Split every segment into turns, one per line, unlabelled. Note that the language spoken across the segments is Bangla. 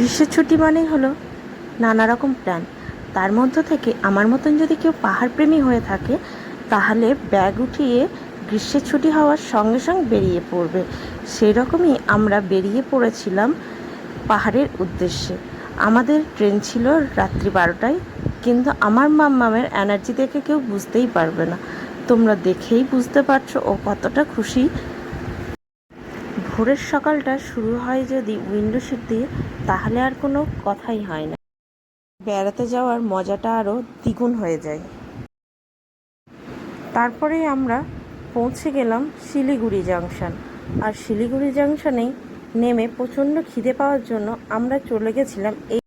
গ্রীষ্মের ছুটি মানেই হলো নানা রকম প্ল্যান। তার মধ্য থেকে আমার মতন যদি কেউ পাহাড়প্রেমী হয়ে থাকে, তাহলে ব্যাগ উঠিয়ে গ্রীষ্মের ছুটি হওয়ার সঙ্গে সঙ্গে বেরিয়ে পড়বে। সেই রকমই আমরা বেরিয়ে পড়েছিলাম পাহাড়ের উদ্দেশ্যে। আমাদের ট্রেন ছিল রাত্রি বারোটায়, কিন্তু আমার মাম্মামের এনার্জি দেখে কেউ বুঝতেই পারবে না। তোমরা দেখেই বুঝতে পারছ ও কতটা খুশি। ভোরের সকালটা শুরু হয় যদি উইন্ডো সিট দিয়ে, তাহলে আর কোনো কথাই হয় না। বেড়াতে যাওয়ার মজাটা আরও দ্বিগুণ হয়ে যায়। তারপরে আমরা পৌঁছে গেলাম শিলিগুড়ি জাংশন। আর শিলিগুড়ি জাংশনেই নেমে প্রচণ্ড খিদে পাওয়ার জন্য আমরা চলে গেছিলাম এই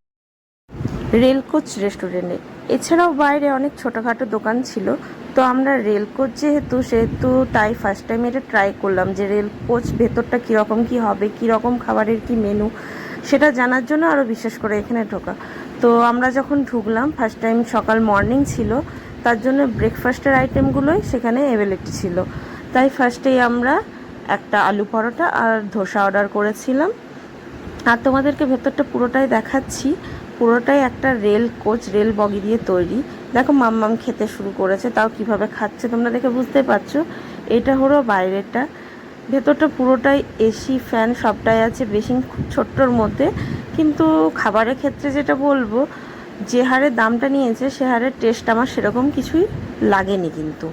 রেলকোচ রেস্টুরেন্টে। এছাড়াও বাইরে অনেক ছোটোখাটো দোকান ছিল। তো আমরা রেল কোচ যেহেতু, সেহেতু তাই ফার্স্ট টাইম এটা ট্রাই করলাম যে রেল কোচ ভেতরটা কীরকম কী হবে, কীরকম খাবারের কী মেনু সেটা জানার জন্য আরও বিশেষ করে এখানে ঢোকা। তো আমরা যখন ঢুকলাম ফার্স্ট টাইম সকাল মর্নিং ছিল, তার জন্য ব্রেকফাস্টের আইটেমগুলোই সেখানে অ্যাভেলেবল ছিল। তাই ফার্স্টেই আমরা একটা আলু পরোটা আর ধোসা অর্ডার করেছিলাম। আর তোমাদেরকে ভেতরটা পুরোটাই দেখাচ্ছি। পুরোটাই একটা রেল কোচ রেল বগি দিয়ে তৈরি। দেখো মাম্মাম খেতে শুরু করেছে, তাও কীভাবে খাচ্ছে তোমরা দেখে বুঝতে পারছ। এটা হলো বাইরেটা ভেতরটা পুরোটাই এসি ফ্যান সবটাই আছে বেশি ছোট্টর মধ্যে। কিন্তু খাবারের ক্ষেত্রে যেটা বলব, যে হারে দামটা নিয়েছে, সে হারে টেস্ট আমার সেরকম কিছুই লাগেনি কিন্তু।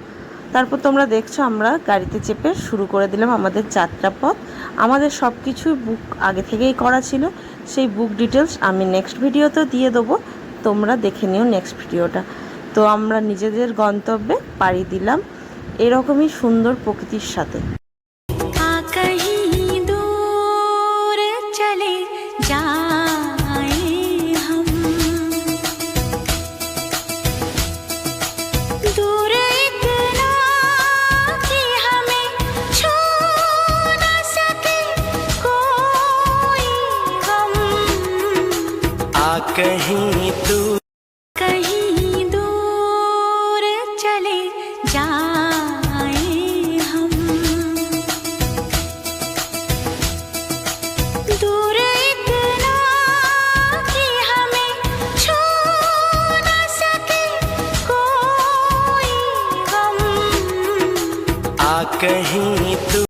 তারপর তোমরা দেখছ আমরা গাড়িতে চেপে শুরু করে দিলাম আমাদের যাত্রাপথ। আমাদের সব কিছুই বুক আগে থেকেই করা ছিল। সেই বুক ডিটেলস আমি নেক্সট ভিডিওতেও দিয়ে দেবো। তোমরা দেখে নিও নেক্সট ভিডিওটা তো আমরা নিজেদের গন্তব্যে পাড়ি দিলাম। এরকমই সুন্দর প্রকৃতির সাথে।
कहीं तू
कहीं दूर चले जाए हम। दूर इतना कि हमें छू न सके कोई हम
आ कहीं तू